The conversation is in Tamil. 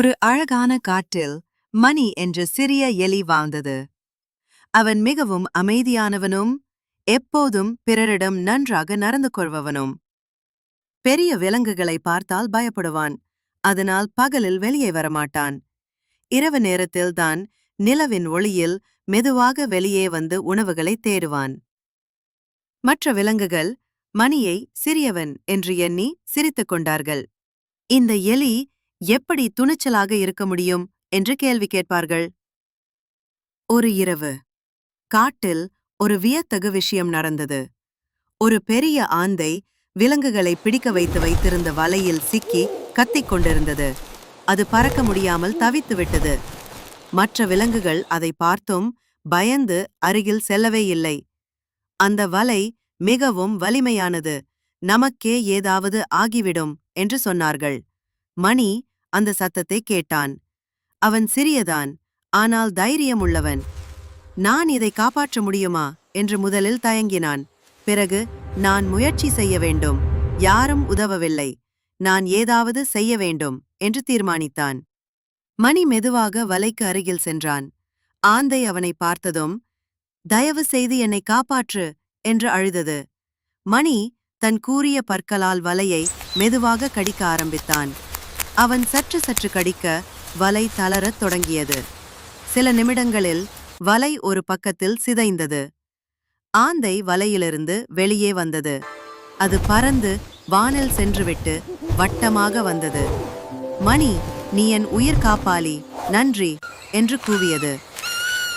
ஒரு அழகான காட்டில் மணி என்ற சிறிய எலி வாழ்ந்தது. அவன் மிகவும் அமைதியானவனும் எப்போதும் பிறரிடம் நன்றாக நடந்து கொள்பவனும். பெரிய விலங்குகளை பார்த்தால் பயப்படுவான் அதனால் பகலில் வெளியே வரமாட்டான். இரவு நேரத்தில் தான் நிலவின் ஒளியில் மெதுவாக வெளியே வந்து உணவுகளை தேடுவான். மற்ற விலங்குகள் மணியை சிறியவன் என்று எண்ணி சிரித்துக் கொண்டார்கள். இந்த எலி எப்படி துணிச்சலாக இருக்க முடியும் என்று கேள்வி கேட்பார்கள். ஒரு இரவு. காட்டில் ஒரு வியத்தகு விஷயம் நடந்தது. ஒரு பெரிய ஆந்தை விலங்குகளை பிடிக்க வைத்து வைத்திருந்த வலையில் சிக்கி கத்திக் கொண்டிருந்தது. அது பறக்க முடியாமல் தவித்து விட்டது. மற்ற விலங்குகள் அதை பார்த்தும் பயந்து அருகில் செல்லவே இல்லை. அந்த வலை மிகவும் வலிமையானது. நமக்கே ஏதாவது ஆகிவிடும் என்று சொன்னார்கள். மணி அந்த சத்தத்தை கேட்டான். அவன் சிறியதான் ஆனால் தைரியமுள்ளவன். நான் இதை காப்பாற்ற முடியுமா? என்று முதலில் தயங்கினான். பிறகு நான் முயற்சி செய்ய வேண்டும். யாரும் உதவவில்லை. நான் ஏதாவது செய்ய வேண்டும் என்று தீர்மானித்தான். மணி மெதுவாக வலைக்கு அருகில் சென்றான். ஆந்தை அவனை பார்த்ததும் தயவு செய்து என்னை காப்பாற்று என்று அழுதது. மணி தன் கூறிய பற்களால் வலையை மெதுவாக கடிக்க ஆரம்பித்தான். அவன் சற்று சற்று கடிக்க வலை தளரத் தொடங்கியது. சில நிமிடங்களில் வலை ஒரு பக்கத்தில் சிதைந்தது. ஆந்தை வலையிலிருந்து வெளியே வந்தது. அது பறந்து வானில் சென்றுவிட்டு வட்டமாக வந்தது. மணி நீ என் உயிர் காப்பாளி நன்றி என்று கூவியது.